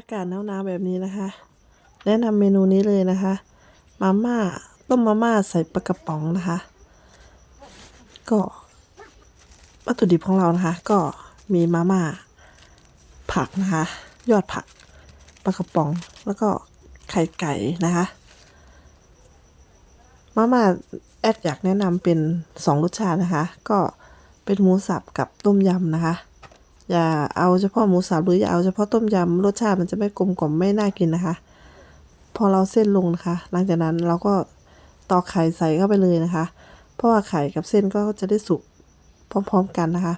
อากาศหนาวๆแบบนี้นะคะ แนะนำเมนูนี้เลยนะคะ มาม่าต้มมาม่าใส่ปลากระป๋องนะคะ ก็วัตถุดิบของเรานะคะ ก็มีมาม่าผักนะคะ ยอดผักปลากระป๋องแล้วก็ไข่ไก่นะคะ มาม่าแอดอยากแนะนำเป็นสองรสชาตินะคะ ก็เป็นหมูสับกับต้มยำนะคะ อย่าเอาเฉพาะหมูสับหรืออย่าเอาเฉพาะต้มยำรสชาติมันจะไม่กลมกล่อมไม่น่ากินนะคะ พอเราเส้นลงนะคะ หลังจากนั้นเราก็ตอกไข่ใส่เข้าไปเลยนะคะ เพราะว่าไข่กับเส้นก็จะได้สุกพร้อม ๆ กันนะคะ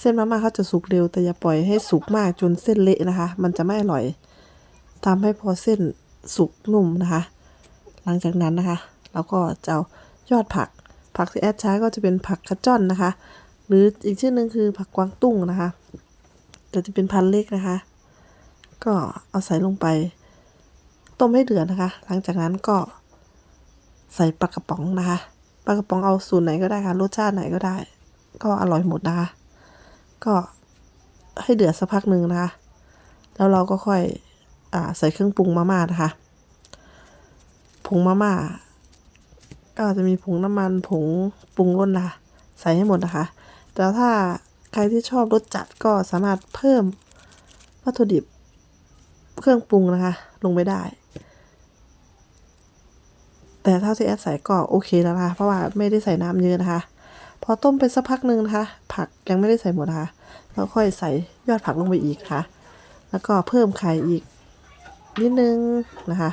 เส้นมาม่าเขาจะสุกเร็วแต่อย่าปล่อยให้สุกมากจนเส้นเละนะคะ มันจะไม่อร่อยทำให้พอเส้นสุกนุ่มนะคะ หลังจากนั้นนะคะ เราก็จะเอายอดผัก ผักที่แอดใช้ก็จะเป็นผักขจ้อนนะคะ หรืออีกชื่อหนึ่งคือผักกวางตุ้งนะคะแต่จะเป็นพันธุ์เล็กนะคะ ก็เอาใส่ลงไป ต้มให้เดือดนะคะ หลังจากนั้นก็ใส่ปลากระป๋องนะคะปลากระป๋องเอาสูตรไหนก็ได้ค่ะรสชาติไหนก็ได้ ก็อร่อยหมดนะคะ ก็ให้เดือดสักพักหนึ่งนะคะ แล้วเราก็ค่อยอใส่เครื่องปรุงมาม่านะคะผงมาม่าก็จะมีผงน้ำมันผงปรุงรสนะคะใส่ให้หมดนะคะ แต่ถ้าใครที่ชอบรสจัดก็สามารถเพิ่มวัตถุดิบเครื่องปรุงนะคะ ลงไปได้ แต่เท่าที่แอดใส่ก็โอเคแล้วนะคะ เพราะว่าไม่ได้ใส่น้ำเยอะนะคะ พอต้มไปสักพักหนึ่งนะคะ ผักยังไม่ได้ใส่หมดนะคะแล้วค่อยใส่ยอดผักลงไปอีกค่ะ แล้วก็เพิ่มไข่อีกนิดนึงนะคะ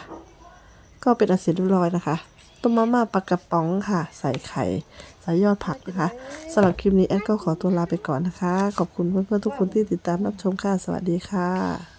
ก็เป็นอันเสร็จเรียบร้อยนะคะ ต้มมาม่าปลากระป๋องค่ะ ใส่ไข่ใส่ยอดผักนะคะสำหรับคลิปนี้แอดก็ขอตัวลาไปก่อนนะคะ ขอบคุณเพื่อนๆทุกคนที่ติดตามรับชมค่ะ สวัสดีค่ะ